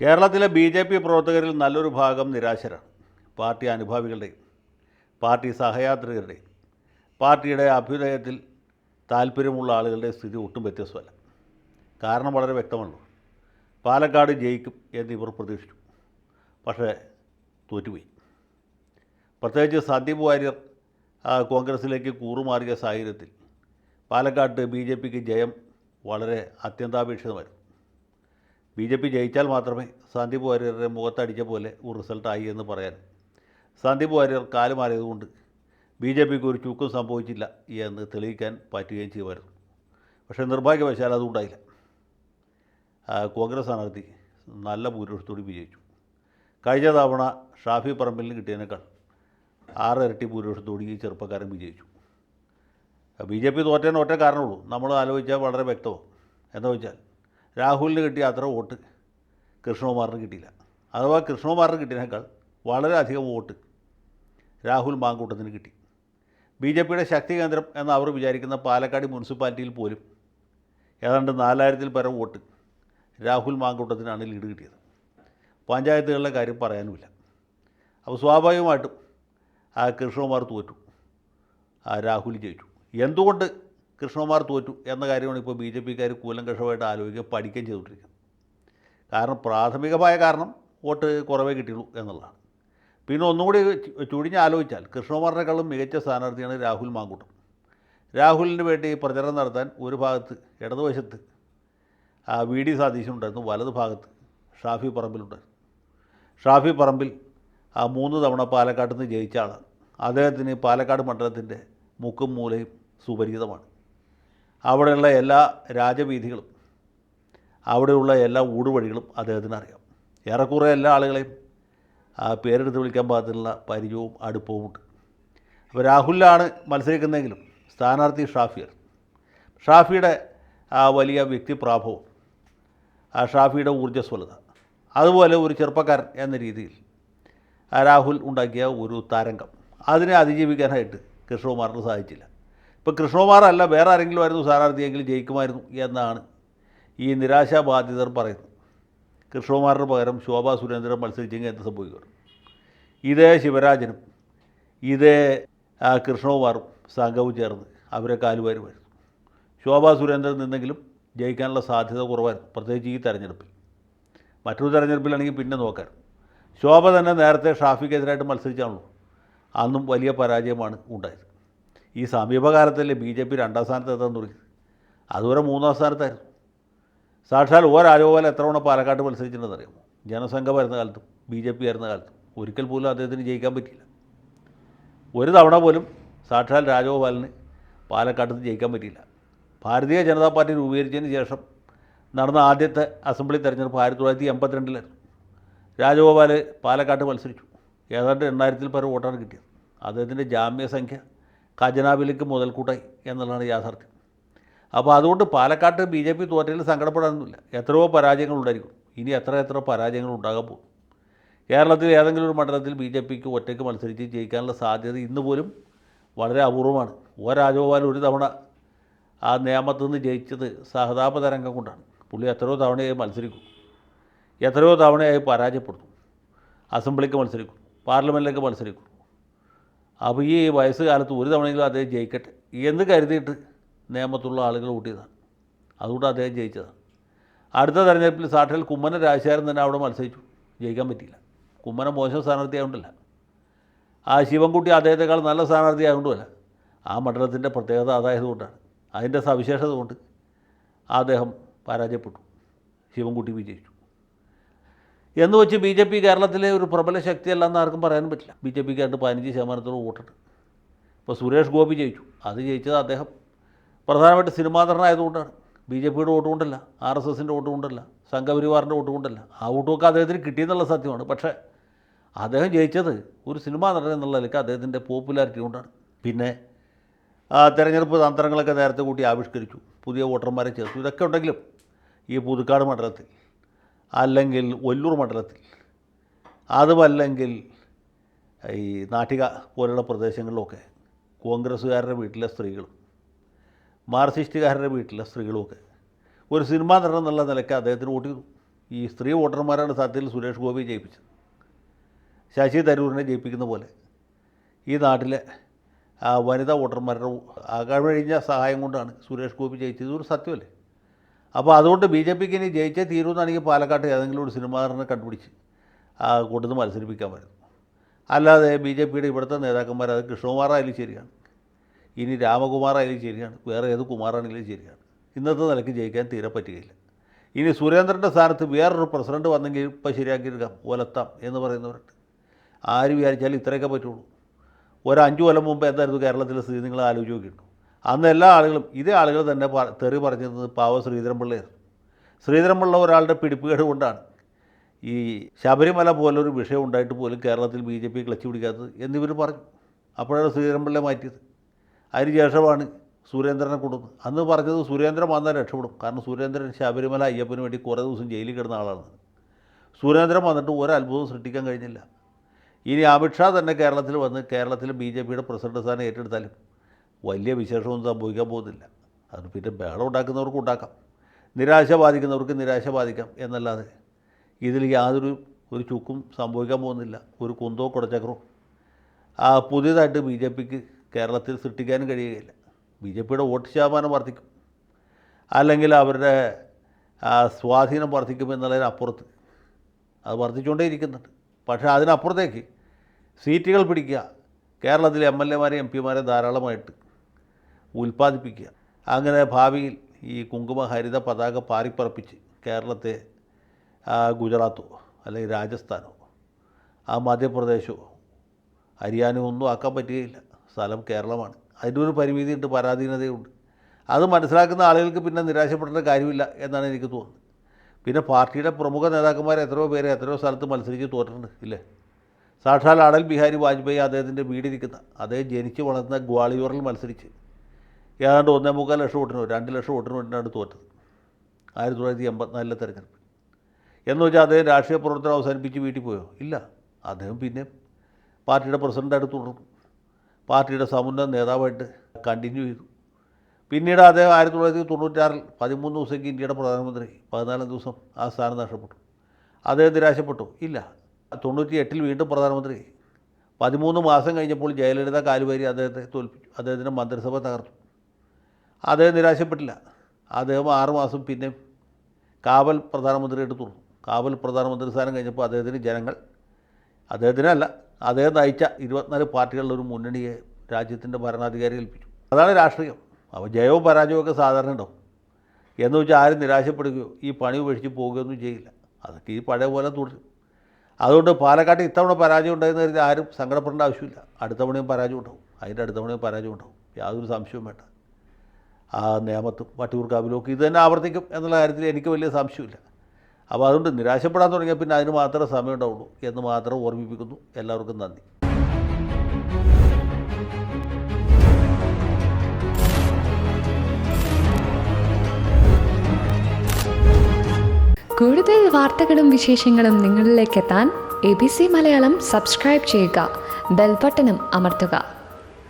കേരളത്തിലെ B J P പ്രവർത്തകരിൽ നല്ലൊരു ഭാഗം നിരാശരാണ്. പാർട്ടി അനുഭാവികളുടെയും പാർട്ടി സഹയാത്രികരുടെയും പാർട്ടിയുടെ അഭ്യുദയത്തിൽ താല്പര്യമുള്ള ആളുകളുടെ സ്ഥിതി ഒട്ടും വ്യത്യസ്തമല്ല. കാരണം വളരെ വ്യക്തമല്ലോ പാലക്കാട് ജയിക്കും എന്ന് ഇവർ പ്രതീക്ഷിച്ചു. പക്ഷേ തോറ്റുപോയി. പ്രത്യേകിച്ച് സന്ദീപ് വാര്യർ കോൺഗ്രസിലേക്ക് കൂറുമാറിയ സാഹചര്യത്തിൽ പാലക്കാട്ട് ബി ജെ പിക്ക് ജയം വളരെ അത്യന്താപേക്ഷിതമായിരുന്നു. ബി ജെ പി ജയിച്ചാൽ മാത്രമേ സന്ദീപ് വാര്യരുടെ മുഖത്തടിച്ച പോലെ ഒരു റിസൾട്ടായി എന്ന് പറയാൻ. സന്ദീപ് വാര്യർ കാലുമാറിയതുകൊണ്ട് ബി ജെ പിക്ക് ഒരു ചുക്കും സംഭവിച്ചില്ല എന്ന് തെളിയിക്കാൻ പറ്റുകയും ചെയ്യുമായിരുന്നു. പക്ഷേ നിർഭാഗ്യവശാൽ അതുണ്ടായില്ല. കോൺഗ്രസ് സ്ഥാനാർത്ഥി നല്ല ഭൂരിപക്ഷത്തോടെ വിജയിച്ചു. കഴിഞ്ഞ തവണ ഷാഫി പറമ്പിലിന് കിട്ടിയതിനേക്കാൾ ആറ് ഇരട്ടി ഭൂരിപക്ഷത്തോടെ ഈ ചെറുപ്പക്കാരൻ വിജയിച്ചു. ബി ജെ പി തോറ്റേന് ഒറ്റ കാരണമുള്ളൂ. നമ്മൾ ആലോചിച്ചാൽ വളരെ വ്യക്തവും എന്താ വെച്ചാൽ രാഹുലിന് കിട്ടിയ അത്ര വോട്ട് കൃഷ്ണകുമാറിന് കിട്ടിയില്ല. അഥവാ കൃഷ്ണകുമാറിന് കിട്ടിയതിനേക്കാൾ വളരെയധികം വോട്ട് രാഹുൽ മാങ്കൂട്ടത്തിന് കിട്ടി. ബി ജെ പിയുടെ ശക്തി കേന്ദ്രം എന്ന് അവർ വിചാരിക്കുന്ന പാലക്കാട് മുനിസിപ്പാലിറ്റിയിൽ പോലും ഏതാണ്ട് നാലായിരത്തിൽ പരം വോട്ട് രാഹുൽ മാങ്കൂട്ടത്തിനാണ് ലീഡ് കിട്ടിയത്. പഞ്ചായത്തുകളുടെ കാര്യം പറയാനുമില്ല. അപ്പോൾ സ്വാഭാവികമായിട്ടും ആ കൃഷ്ണകുമാർ തോറ്റു. ആ രാഹുൽ ജയിച്ചു. എന്തുകൊണ്ട് കൃഷ്ണകുമാർ തോറ്റു എന്ന കാര്യമാണ് ഇപ്പോൾ ബി ജെ പിക്കാർ കൂലങ്കഷമായിട്ട് ആലോചിക്കുക പഠിക്കുകയും ചെയ്തുകൊണ്ടിരിക്കുന്നത്. കാരണം പ്രാഥമികമായ കാരണം വോട്ട് കുറവേ കിട്ടിയുള്ളൂ എന്നുള്ളതാണ്. പിന്നെ ഒന്നുകൂടി ചുഴിഞ്ഞ് ആലോചിച്ചാൽ കൃഷ്ണകുമാറിനേക്കാളും മികച്ച സ്ഥാനാർത്ഥിയാണ് രാഹുൽ മാങ്കൂട്ടം. രാഹുലിന് വേണ്ടി പ്രചരണം നടത്താൻ ഒരു ഭാഗത്ത് ഇടതുവശത്ത് വി ഡി സതീശനുണ്ടായിരുന്നു വലത് ഭാഗത്ത് ഷാഫി പറമ്പിലുണ്ടായിരുന്നു. ഷാഫി പറമ്പിൽ ആ മൂന്ന് തവണ പാലക്കാട്ട് നിന്ന് ജയിച്ച ആളാണ്. അദ്ദേഹത്തിന് പാലക്കാട് മണ്ഡലത്തിന്റെ മുക്കും മൂലയും സുപരിചിതമാണ്. അവിടെയുള്ള എല്ലാ രാജവീഥികളും അവിടെയുള്ള എല്ലാ ഊടുവഴികളും അദ്ദേഹത്തിന് അറിയാം. ഏറെക്കുറെ എല്ലാ ആളുകളെയും പേരെടുത്ത് വിളിക്കാൻ പാകത്തിനുള്ള പരിചയവും അടുപ്പവും ഉണ്ട്. അപ്പോൾ രാഹുലിലാണ് മത്സരിക്കുന്നതെങ്കിലും സ്ഥാനാർത്ഥി ഷാഫിയാണ് ഷാഫിയുടെ വലിയ വ്യക്തിപ്രാഭവം ഷാഫിയുടെ ഊർജസ്വലത അതുപോലെ ഒരു ചെറുപ്പക്കാരൻ എന്ന രീതിയിൽ രാഹുൽ ഉണ്ടാക്കിയ ഒരു തരംഗം അതിനെ അതിജീവിക്കാനായിട്ട് കൃഷ്ണകുമാറിന് സാധിച്ചില്ല. ഇപ്പോൾ കൃഷ്ണകുമാറല്ല വേറെ ആരെങ്കിലും ആയിരുന്നു സ്ഥാനാർത്ഥിയെങ്കിൽ ജയിക്കുമായിരുന്നു എന്നാണ് ഈ നിരാശാബാധിതർ പറയുന്നത്. കൃഷ്ണകുമാറിന് പകരം ശോഭാ സുരേന്ദ്രൻ മത്സരിച്ചെങ്കിൽ എന്ത് സംഭവിക്കും? ഇതേ ശിവരാജനും ഇതേ കൃഷ്ണകുമാറും സംഘവും ചേർന്ന് അവരെ കാലുവാരുമായിരുന്നു ശോഭാ സുരേന്ദ്രൻ നിന്നെങ്കിലും ജയിക്കാനുള്ള സാധ്യത കുറവായിരുന്നു പ്രത്യേകിച്ച് ഈ തെരഞ്ഞെടുപ്പിൽ. മറ്റൊരു തെരഞ്ഞെടുപ്പിലാണെങ്കിൽ പിന്നെ നോക്കാൻ ശോഭ തന്നെ നേരത്തെ ഷാഫിക്കെതിരായിട്ട് മത്സരിച്ചാണല്ലോ. അന്നും വലിയ പരാജയമാണ് ഉണ്ടായത്. ഈ സമീപകാലത്തല്ലേ ബി ജെ പി രണ്ടാം സ്ഥാനത്ത് എത്താൻ തുടങ്ങി? അതുവരെ മൂന്നാം സ്ഥാനത്തായിരുന്നു. സാക്ഷാൽ ഓ രാജഗോപാൽ എത്ര തവണ പാലക്കാട്ട് മത്സരിച്ചിട്ടുണ്ടെന്ന് അറിയാമോ ജനസംഘം വരുന്ന കാലത്തും ബി ജെ പി വരുന്ന കാലത്തും. ഒരിക്കൽ പോലും അദ്ദേഹത്തിന് ജയിക്കാൻ പറ്റിയില്ല. ഒരു തവണ പോലും സാക്ഷാൽ രാജഗോപാലിന് പാലക്കാട്ട് നിന്ന് ജയിക്കാൻ പറ്റിയില്ല. ഭാരതീയ ജനതാ പാർട്ടി രൂപീകരിച്ചതിന് ശേഷം നടന്ന ആദ്യത്തെ അസംബ്ലി തെരഞ്ഞെടുപ്പ് ആയിരത്തി തൊള്ളായിരത്തി എൺപത്തിരണ്ടിലായിരുന്നു. രാജഗോപാൽ പാലക്കാട്ട് മത്സരിച്ചു. ഏതാണ്ട് എണ്ണായിരത്തിൽ പരം വോട്ടാണ് കിട്ടിയത്. അദ്ദേഹത്തിന്റെ ജാമ്യ സംഖ്യ ഖജനാവിലേക്ക് മുതൽക്കൂട്ടായി എന്നുള്ളതാണ് യാഥാർത്ഥ്യം. അപ്പോൾ അതുകൊണ്ട് പാലക്കാട്ട് ബി ജെ പി തോറ്റയിൽ സങ്കടപ്പെടാനൊന്നുമില്ല. എത്രയോ പരാജയങ്ങൾ ഉണ്ടായിരിക്കും. ഇനി എത്ര എത്ര പരാജയങ്ങൾ ഉണ്ടാകാൻ പോകും. കേരളത്തിൽ ഏതെങ്കിലും ഒരു മണ്ഡലത്തിൽ ബി ജെ പിക്ക് ഒറ്റയ്ക്ക് മത്സരിച്ച് ജയിക്കാനുള്ള സാധ്യത ഇന്ന് പോലും വളരെ അപൂർവമാണ്. ഓ രാജഗോപാൽ ഒരു തവണ ആ നിയമത്തിൽ നിന്ന് ജയിച്ചത് സഹതാപ തരംഗം കൊണ്ടാണ്. പുള്ളി എത്രയോ തവണയായി മത്സരിക്കും. എത്രയോ തവണയായി പരാജയപ്പെടുന്നു. അസംബ്ലിക്ക് മത്സരിക്കും. പാർലമെന്റിലേക്ക് മത്സരിക്കും. അപ്പോൾ ഈ വയസ്സുകാലത്ത് ഒരു തവണയെങ്കിലും അദ്ദേഹം ജയിക്കട്ടെ എന്ന് കരുതിയിട്ട് നിയമത്തുള്ള ആളുകൾ കൂട്ടിയതാണ് അതുകൊണ്ട് അദ്ദേഹം ജയിച്ചതാണ്. അടുത്ത തെരഞ്ഞെടുപ്പിൽ സാക്ഷാൽ കുമ്മന രാജശേഖരൻ തന്നെ അവിടെ മത്സരിച്ചു. ജയിക്കാൻ പറ്റിയില്ല. കുമ്മന മോശം സ്ഥാനാർത്ഥിയായതുകൊണ്ടല്ല ആ ശിവൻകുട്ടി അദ്ദേഹത്തെക്കാൾ നല്ല സ്ഥാനാർത്ഥി ആയതുകൊണ്ടുമല്ല ആ മണ്ഡലത്തിന്റെ പ്രത്യേകത അതായതുകൊണ്ടാണ് അതിന്റെ സവിശേഷത കൊണ്ട് അദ്ദേഹം പരാജയപ്പെട്ടു. ശിവൻകുട്ടി വിജയിച്ചു. എന്ന് വെച്ച് ബി ജെ പി കേരളത്തിലെ ഒരു പ്രബല ശക്തിയല്ല എന്ന് ആർക്കും പറയാനും പറ്റില്ല. ബി ജെ പിക്ക് ആയിട്ട് പതിനഞ്ച് ശതമാനത്തോളം വോട്ടുണ്ട്. ഇപ്പോൾ സുരേഷ് ഗോപി ജയിച്ചു. അത് ജയിച്ചത് അദ്ദേഹം പ്രധാനമായിട്ട് സിനിമാ നടനായതുകൊണ്ടാണ്. ബി ജെ പിയുടെ വോട്ട് കൊണ്ടല്ല ആർ എസ് എസിന്റെ വോട്ട് കൊണ്ടല്ല സംഘപരിവാറിന്റെ വോട്ട് കൊണ്ടല്ല. ആ വോട്ടൊക്കെ അദ്ദേഹത്തിന് കിട്ടിയെന്നുള്ള സത്യമാണ്. പക്ഷേ അദ്ദേഹം ജയിച്ചത് ഒരു സിനിമാ നടൻ എന്നുള്ള നിലയ്ക്ക് അദ്ദേഹത്തിന്റെ പോപ്പുലാരിറ്റി കൊണ്ടാണ്. പിന്നെ തിരഞ്ഞെടുപ്പ് തന്ത്രങ്ങളൊക്കെ നേരത്തെ കൂട്ടി ആവിഷ്കരിച്ചു. പുതിയ വോട്ടർമാരെ ചേർത്തു. ഇതൊക്കെ ഉണ്ടെങ്കിലും ഈ പുതുക്കാട് മണ്ഡലത്തിൽ അല്ലെങ്കിൽ ഒല്ലൂർ മണ്ഡലത്തിൽ അതുമല്ലെങ്കിൽ ഈ നാട്ടിക പോലുള്ള പ്രദേശങ്ങളിലൊക്കെ കോൺഗ്രസ്സുകാരുടെ വീട്ടിലെ സ്ത്രീകളും മാർക്സിസ്റ്റുകാരുടെ വീട്ടിലെ സ്ത്രീകളുമൊക്കെ ഒരു സിനിമ നടൻ എന്നുള്ള നിലയ്ക്ക് അദ്ദേഹത്തിന് വോട്ട് ഈ സ്ത്രീ വോട്ടർമാരാണ് സത്യത്തിൽ സുരേഷ് ഗോപി ജയിപ്പിച്ചത്. ശശി തരൂരിനെ ജയിപ്പിക്കുന്ന പോലെ ഈ നാട്ടിലെ വനിതാ വോട്ടർമാരുടെ അകഴിഞ്ഞ സഹായം കൊണ്ടാണ് സുരേഷ് ഗോപി ജയിച്ചത്. ഒരു സത്യമല്ലേ? അപ്പോൾ അതുകൊണ്ട് ബി ജെ പിക്ക് ഇനി ജയിച്ചേ തീരുമെന്നാണെങ്കിൽ പാലക്കാട്ട് ഏതെങ്കിലും ഒരു സിനിമാറിനെ കണ്ടുപിടിച്ച് ആ മത്സരിപ്പിക്കാൻ വരുന്നു അല്ലാതെ ബി ജെ പിയുടെ ഇവിടുത്തെ നേതാക്കന്മാർ അത് കൃഷ്ണകുമാറായാലും ശരിയാണ്. ഇനി രാമകുമാറായാലും ശരിയാണ്. വേറെ ഏത് കുമാറാണെങ്കിലും ശരിയാണ്. ഇന്നത്തെ നിലയ്ക്ക് ജയിക്കാൻ തീരെ പറ്റുകയില്ല. ഇനി സുരേന്ദ്രന്റെ സ്ഥാനത്ത് വേറൊരു പ്രസിഡന്റ് വന്നെങ്കിൽ ഇപ്പം ശരിയാക്കിയെടുക്കാം. ഒലത്താം എന്ന് പറയുന്നവരുണ്ട്. ആര് വിചാരിച്ചാലും ഇത്രയൊക്കെ പറ്റുള്ളൂ. ഒരു അഞ്ച് കൊല്ലം മുമ്പ് എന്തായിരുന്നു കേരളത്തിലെ സ്ഥിതി? നിങ്ങൾ ആലോചിച്ച് നോക്കിയിട്ടു അന്ന് എല്ലാ ആളുകളും ഇതേ ആളുകൾ തന്നെ തെറി പറഞ്ഞിരുന്നത് പാവ ശ്രീധരൻപിള്ളയായിരുന്നു. ശ്രീധരൻപിള്ള ഒരാളുടെ പിടിപ്പുകേട് കൊണ്ടാണ്. ഈ ശബരിമല പോലൊരു വിഷയം ഉണ്ടായിട്ട് പോലും കേരളത്തിൽ ബി ജെ പി ക്ലച്ച് പിടിക്കാത്തത് എന്നിവർ പറഞ്ഞു. അപ്പോഴാണ് ശ്രീധരൻപിള്ളയെ മാറ്റിയത്. അതിന് ശേഷമാണ് സുരേന്ദ്രനെ കൊടുക്കുന്നത് അന്ന് പറഞ്ഞത് സുരേന്ദ്രൻ വന്നാൽ രക്ഷപ്പെടും. കാരണം സുരേന്ദ്രൻ ശബരിമല അയ്യപ്പന് വേണ്ടി കുറേ ദിവസം ജയിലിൽ കിടന്ന ആളാണ്. സുരേന്ദ്രൻ വന്നിട്ട് ഒരു അത്ഭുതവും സൃഷ്ടിക്കാൻ കഴിഞ്ഞില്ല. ഇനി അമിത്ഷാ തന്നെ കേരളത്തിൽ വന്ന് കേരളത്തിൽ ബി ജെ പിയുടെ പ്രസിഡന്റ് സ്ഥാനം ഏറ്റെടുത്താലും വലിയ വിശേഷമൊന്നും സംഭവിക്കാൻ പോകുന്നില്ല. അത് പിന്നെ ബഹളം ഉണ്ടാക്കുന്നവർക്ക് ഉണ്ടാക്കാം. നിരാശ ബാധിക്കുന്നവർക്ക് നിരാശ ബാധിക്കാം എന്നല്ലാതെ ഇതിൽ യാതൊരു ഒരു ചുക്കും സംഭവിക്കാൻ പോകുന്നില്ല. ഒരു കുന്തോ കുടച്ചക്രോ ആ പുതിയതായിട്ട് ബി ജെ പിക്ക് കേരളത്തിൽ സൃഷ്ടിക്കാനും കഴിയുകയില്ല. ബി ജെ പിയുടെ വോട്ട് ശതമാനം വർദ്ധിക്കും. അല്ലെങ്കിൽ അവരുടെ സ്വാധീനം വർദ്ധിക്കും എന്നുള്ളതിനപ്പുറത്ത് അത് വർദ്ധിച്ചുകൊണ്ടേ ഇരിക്കുന്നുണ്ട്. പക്ഷേ അതിനപ്പുറത്തേക്ക് സീറ്റുകൾ പിടിക്കുക. കേരളത്തിലെ എം എൽ എമാരെ എം പിമാരെ ധാരാളമായിട്ട് ഉൽപ്പാദിപ്പിക്കുക. അങ്ങനെ ഭാവിയിൽ ഈ കുങ്കുമ ഹരിത പതാക പാറിപ്പറപ്പിച്ച് കേരളത്തെ ഗുജറാത്തോ അല്ലെങ്കിൽ രാജസ്ഥാനോ ആ മധ്യപ്രദേശോ ഹരിയാനോ ഒന്നും ആക്കാൻ പറ്റുകയില്ല. സ്ഥലം കേരളമാണ്. അതിന്റെ ഒരു പരിമിതിയുണ്ട് പരാധീനതയുണ്ട്. അത് മനസ്സിലാക്കുന്ന ആളുകൾക്ക് പിന്നെ നിരാശപ്പെടേണ്ട കാര്യമില്ല എന്നാണ് എനിക്ക് തോന്നുന്നത്. പിന്നെ പാർട്ടിയുടെ പ്രമുഖ നേതാക്കന്മാർ എത്രയോ പേരെ എത്രയോ സ്ഥലത്ത് മത്സരിച്ച് തോറ്റിട്ടുണ്ട് ഇല്ലേ? സാക്ഷാൽ അടൽ ബിഹാരി വാജ്പേയി അദ്ദേഹത്തിന്റെ വീടിരിക്കുന്ന അദ്ദേഹം ജനിച്ച് വളർന്ന ഗ്വാളിയോറിൽ മത്സരിച്ച് ഏതാണ്ട് ഒന്നേ മുക്കാൽ ലക്ഷം വോട്ടിനോ രണ്ട് ലക്ഷം വോട്ടിന് വേണ്ടിയാണ് തോറ്റത്. ആയിരത്തി തൊള്ളായിരത്തി എൺപത്തിനാലിലെ തെരഞ്ഞെടുപ്പ്. എന്ന് വെച്ചാൽ അദ്ദേഹം രാഷ്ട്രീയ പ്രവർത്തനം അവസാനിപ്പിച്ച് വീട്ടിൽ പോയോ? ഇല്ല. അദ്ദേഹം പിന്നെ പാർട്ടിയുടെ പ്രസിഡന്റായിട്ട് തുടർന്നു. പാർട്ടിയുടെ സമുന്നത നേതാവായിട്ട് കണ്ടിന്യൂ ചെയ്തു. പിന്നീട് അദ്ദേഹം ആയിരത്തി തൊള്ളായിരത്തി തൊണ്ണൂറ്റാറിൽ പതിമൂന്ന് ദിവസത്തേക്ക് ഇന്ത്യയുടെ പ്രധാനമന്ത്രി പതിനാലാം ദിവസം ആ സ്ഥാനം നഷ്ടപ്പെട്ടു. അദ്ദേഹം നിരാശപ്പെട്ടു. ഇല്ല. തൊണ്ണൂറ്റി എട്ടിൽ വീണ്ടും പ്രധാനമന്ത്രി. പതിമൂന്ന് മാസം കഴിഞ്ഞപ്പോൾ ജയലളിത കാലുവാരി അദ്ദേഹത്തെ തോൽപ്പിച്ചു. അദ്ദേഹത്തിന്റെ മന്ത്രിസഭ തകർത്തു. അദ്ദേഹം നിരാശപ്പെട്ടില്ല. അദ്ദേഹം ആറുമാസം പിന്നെ കാവൽ പ്രധാനമന്ത്രിയായിട്ട് തുടർന്നു. കാവൽ പ്രധാനമന്ത്രി സ്ഥാനം കഴിഞ്ഞപ്പോൾ അദ്ദേഹത്തിന് ജനങ്ങൾ അദ്ദേഹത്തിനല്ല അദ്ദേഹം നയിച്ച ഇരുപത്തിനാല് പാർട്ടികളുടെ ഒരു മുന്നണിയെ രാജ്യത്തിന്റെ ഭരണാധികാരി ഏൽപ്പിച്ചു. അതാണ് രാഷ്ട്രീയം. അപ്പോൾ ജയവും പരാജയവും ഒക്കെ സാധാരണ ഉണ്ടാവും. എന്ന് വെച്ചാൽ ആരും നിരാശപ്പെടുകയോ ഈ പണി ഉപേക്ഷിച്ച് പോവുകയൊന്നും ചെയ്യില്ല. അതൊക്കെ ഈ പഴയ പോലെ തുടരും. അതുകൊണ്ട് പാലക്കാട്ട് ഇത്തവണ പരാജയം ഉണ്ടായെന്ന് കരുതി ആരും സങ്കടപ്പെടേണ്ട ആവശ്യമില്ല. അടുത്തവണയും പരാജയം ഉണ്ടാവും. അതിന്റെ അടുത്തവണയും പരാജയം ഉണ്ടാവും. യാതൊരു സംശയവും വേണ്ട. നേമത്തും വട്ടിയൂർക്കാവിലും ഇത് തന്നെ ആവർത്തിക്കും എന്നുള്ള കാര്യത്തിൽ എനിക്ക് വലിയ സംശയമില്ല. അപ്പോൾ അതുകൊണ്ട് നിരാശപ്പെടാൻ തുടങ്ങിയാൽ പിന്നെ അതിന് മാത്രമേ സമയം ഉണ്ടാവുള്ളൂ എന്ന് മാത്രം ഓർമ്മിപ്പിക്കുന്നു. എല്ലാവർക്കും നന്ദി. കൂടുതൽ വാർത്തകളും വിശേഷങ്ങളും നിങ്ങളിലേക്ക് എത്താൻ A B C Malayalam subscribe ചെയ്യുക. ബെൽബട്ടനും അമർത്തുക.